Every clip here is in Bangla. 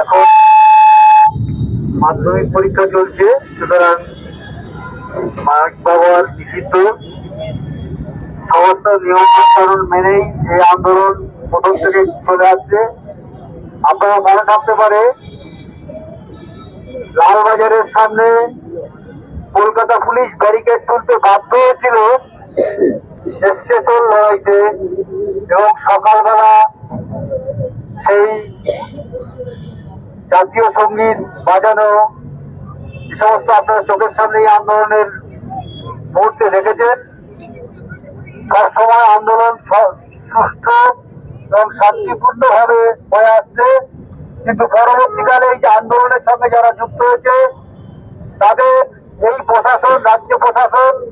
এখন মাধ্যমিক পরীক্ষা চলছে, সুতরাং মার্ক ব্যবহার নিষিদ্ধ সমস্ত নিয়ম মেনেই এই আন্দোলন প্রথম থেকে চলে আসছে। আপনারা মনে থাকতে পারে, লালবাজারের সামনে কলকাতা পুলিশ ব্যারিকেড তুলতে বাধ্য হয়েছিল। স্টেশন লড়াইতে এবং সকালবেলা সেই জাতীয় সংগীত বাজানো, এ সমস্ত আপনারা চোখের সামনে এই আন্দোলনের মুহূর্তে দেখেছেন। সবসময় আন্দোলন স- সুষ্ঠু এবং শান্তিপূর্ণ ভাবে হয়ে আসছে। কিন্তু পরবর্তীকালে এই যে আন্দোলনের সঙ্গে যারা যুক্ত হয়েছে, তাদের এই প্রশাসন, রাজ্য প্রশাসন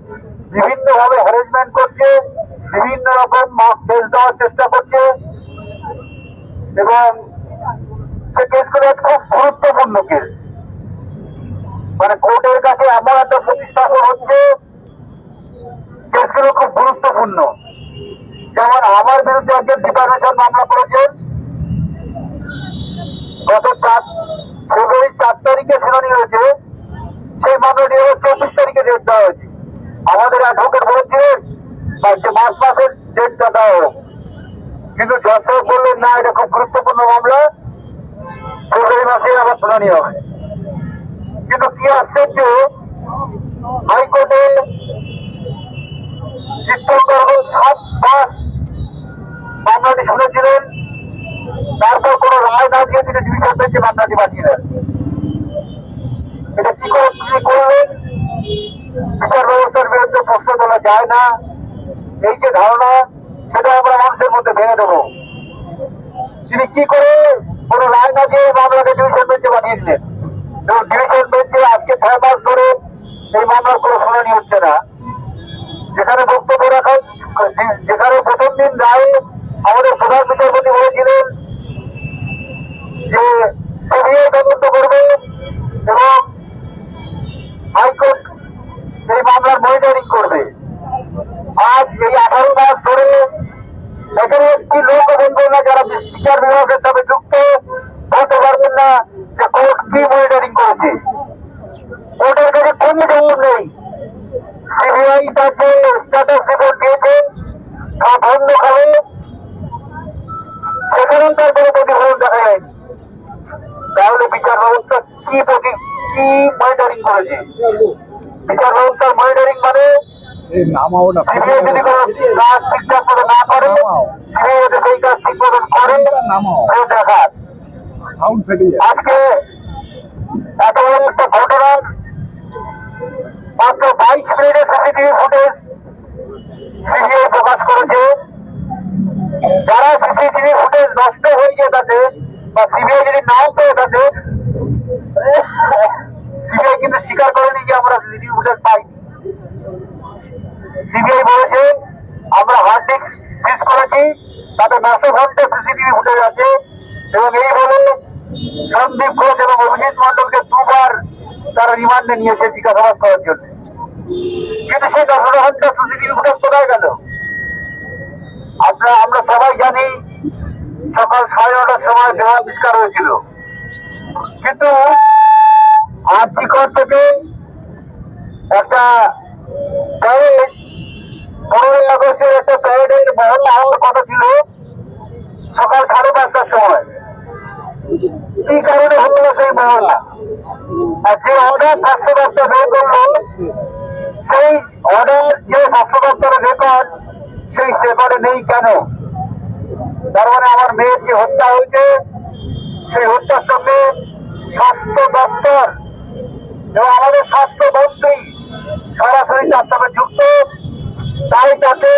বিভিন্ন ভাবে হ্যারেসমেন্ট করছে, বিভিন্ন রকম মাস্ক কেস দেওয়ার চেষ্টা করছে এবং কেস মানে কোর্টের কাছে এমন একটা প্রতিস্থাপন হচ্ছে কেসগুলো খুব গুরুত্বপূর্ণ। যেমন আমার বিরুদ্ধে একজন ডিফামেশন মামলা করেছেন গত চার ফেব্রুয়ারি চার তারিখে শুনানি হয়েছে, সেই মামলাটি এবার চব্বিশ তারিখে ডেট দেওয়া হয়েছে। আমাদের অ্যাডভোকেট বলেছিলেন বা যে মার্চ মাসের ডেটটা দেওয়া হোক। কিন্তু জজ বললেন, না, এটা খুব গুরুত্বপূর্ণ মামলা। মাসে আবার শুনানি হবে। কিন্তু কি আশ্চর্য, হাইকোর্টে শুনেছিলেন, তারপর কোনো রায় না দিয়ে তিনি ডিভিশন বেঞ্চে মামলাটি পাঠিয়ে দেন এটা কি করে তিনি করলেন? বিচার ব্যবস্থার বিরুদ্ধে প্রশ্ন যায় না। এই যে ধারণা, সেটা আমরা মানুষের মধ্যে ভেঙে দেবো তিনি কি করে কোনো রায় না দিয়ে এই মামলাকে ডিভিশন বেঞ্চে পাঠিয়ে দিলেন এবং ডিভিশন বেঞ্চে আজকে ছয় মাস ধরে এই মামলার কোনো শুনানি হচ্ছে না। যেখানে বক্তব্য রাখা, যেখানে প্রথম দিন রায়ে আমাদের প্রধান বিচারপতি বলেছিলেন যে সিবিআই তদন্ত করবে এবং হাইকোর্ট এই মামলার মনিটরিং করবে। আজ এই আঠারো মাস ধরে এখানে একটি লোক না যারা বিচার বিভাগের সাথে যুক্ত বলতে পারবেন না যে কোর্ট কি মনিটরিং করেছে কোর্টের কাছে কোন জবাব নেই সিবিআই তাকে স্ট্যাটাস রিপোর্ট দিয়েছে বন্ধ সেখানেও তার কোনো প্রতিফলন দেখা যায়নি। তাহলে বিচার ব্যবস্থা কি প্রতি কি মনিটরিং করেছে? বিচার ব্যবস্থার মনিটরিং মানে নামাও না যদি কোনো কাজ ঠিকঠাক করে না করে সিবিআই যদি সেই কাজ ঠিক মতন করে দেখার। যায় আজকে এত বড় একটা ঘটনার মাত্র বাইশ মিনিটের সিসিটিভি ফুটেজ সিবিআই প্রকাশ করেছে যারা সিসিটিভি ফুটেজ নষ্ট হয়ে গিয়ে থাকে বা সিবিআই যদি নাও পেয়ে থাকে সিবিআই কিন্তু স্বীকার করেনি যে আমরা সিসিটিভি ফুটেজ পাইনি। সিবিআই বলেছে, আমরা হার্ড ডিস্ক সিজ করেছি, তাতে নশো ঘণ্টা সিসিটিভি ফুটেজ আছে, এবং এই বলে সন্দীপ ঘোষ এবং অভিজিৎ মন্ডলকে দুবার তারা রিমান্ডে নিয়েছে জিজ্ঞাসাবাদ করার জন্য। কিন্তু সেই দশ ঘণ্টা সিসিটিভি ফুটেজ আমরা সবাই জানি সকাল সাড়ে নটার সময় দেহ আবিষ্কার হয়েছিল। কিন্তু আর্থিকর থেকে একটা পনেরোই আগস্টের একটা প্যারেডের মহল্লা হওয়ার কথা ছিল সকাল সাড়ে পাঁচটার সময়। কি কারণে হলো সেই মহল্লা? আর যে অর্ডার স্বাস্থ্য দপ্তর বের করল, সেই অর্ডার যে স্বাস্থ্য দপ্তরের রেকর্ড সেই পেপারে নেই কেন? তার মানে আমার মেয়ের যে হত্যা হয়েছে, সেই হত্যার সঙ্গে স্বাস্থ্য দপ্তর এবং আমাদের স্বাস্থ্য স্বাস্থ্যমন্ত্রী সরাসরি তার সঙ্গে যুক্ত। তাই তাকে